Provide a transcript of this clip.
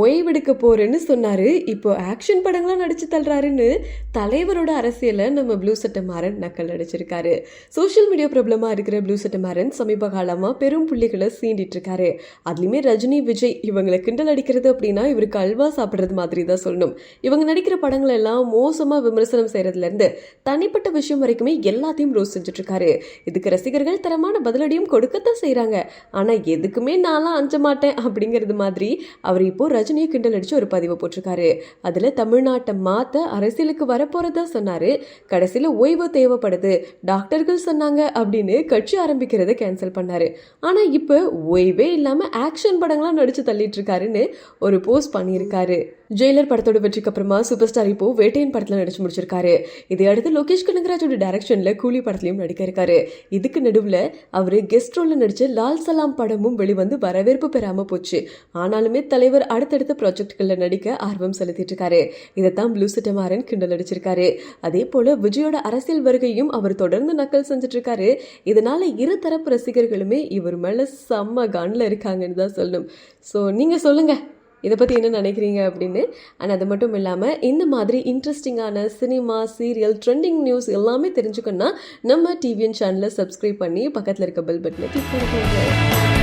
ஓய்வெடுக்க போறேன்னு சொன்னாரு. இப்போ ஆக்ஷன் படங்கள்லாம் நடிச்சு தள்ளுறாருன்னு தலைவரோட அரசியலை நம்ம ப்ளூ சட்டை மாறன் நக்கல் நடிச்சிருக்காரு சோஷியல் மீடியா பிரபலமா இருக்கிற ப்ளூ சட்டை மாறன் சமீப காலமா பெரும் புள்ளிகளை சீண்டிட்டு இருக்காரு அதுலயுமே ரஜினி விஜய் இவங்களை கிண்டல் அடிக்கிறது அப்படின்னா இவருக்கு அல்வா சாப்பிட்றது மாதிரி தான் சொல்லணும். இவங்க நடிக்கிற படங்கள் எல்லாம் மோசமா விமர்சனம் செய்யறதுல இருந்து தனிப்பட்ட விஷயம் வரைக்குமே எல்லாத்தையும் ரோஸ் செஞ்சுட்டு இருக்காரு இதுக்கு ரசிகர்கள் தரமான பதிலடியும் கொடுக்கத்தான் செய்கிறாங்க ஆனா எதுக்குமே நான்லாம் அஞ்ச மாட்டேன் அப்படிங்கிறது மாதிரி அவர் இப்போ ரஜினியை கிண்டல் அடிச்சு ஒரு பதிவு போட்டிருக்காரு. அதுல தமிழ்நாட்டை மாத்த அரசியலுக்கு வரப்போறதா சொன்னாரு. கடைசியில ஓய்வு தேவைப்படுது. டாக்டர்கள் சொன்னாங்க அப்படின்னு கட்சி ஆரம்பிக்கிறத கேன்சல் பண்ணாரு. ஆனா இப்போ ஓய்வே இல்லாம ஆக்ஷன் படங்கள்லாம் நடிச்சு தள்ளிட்டு இருக்காருன்னு ஒரு போஸ்ட் பண்ணியிருக்காரு. ஜெயிலர் படத்தோட வெற்றிக்கு அப்புறமா சூப்பர் ஸ்டார் இப்போ வேட்டையன் படத்துல நடிச்சு முடிச்சிருக்காரு. இதையடுத்து லோகேஷ் கனகராஜோட டைரக்ஷன்ல கூலி படத்திலையும் நடிக்க இருக்காரு. இதுக்கு நடுவுல அவரு கெஸ்ட் ரோல்ல நடிச்ச லால் சலாம் படமும் வெளிவந்து வரவேற்பு பெறாம போச்சு. ஆனாலுமே தலைவர் அடுத்தடுத்த ப்ராஜெக்ட்களில் நடிக்க ஆர்வம் செலுத்திட்டு இருக்காரு. இதைத்தான் ப்ளூ சிட்டமாரன் கிண்டல் அடிச்சிருக்காரு. அதே போல விஜயோட அரசியல் வருகையும் அவர் தொடர்ந்து நக்கல் செஞ்சுட்டு இருக்காரு. இதனால இரு தரப்பு ரசிகர்களுமே இவர் மேல செம்ம கன்ல இருக்காங்கன்னு தான் சொல்லணும். ஸோ நீங்க சொல்லுங்க. இதை பற்றி என்ன நினைக்கிறீங்க அப்படின்னு? அண்ட் அது மட்டும் இல்லாமல் இந்த மாதிரி இன்ட்ரெஸ்டிங்கான சினிமா சீரியல் ட்ரெண்டிங் நியூஸ் எல்லாமே தெரிஞ்சுக்கணும்னா நம்ம டிவிஎன் சேனலை சப்ஸ்கிரைப் பண்ணி பக்கத்தில் இருக்க பெல் பட்டனை கிளிக் பண்ணிக்கோங்க.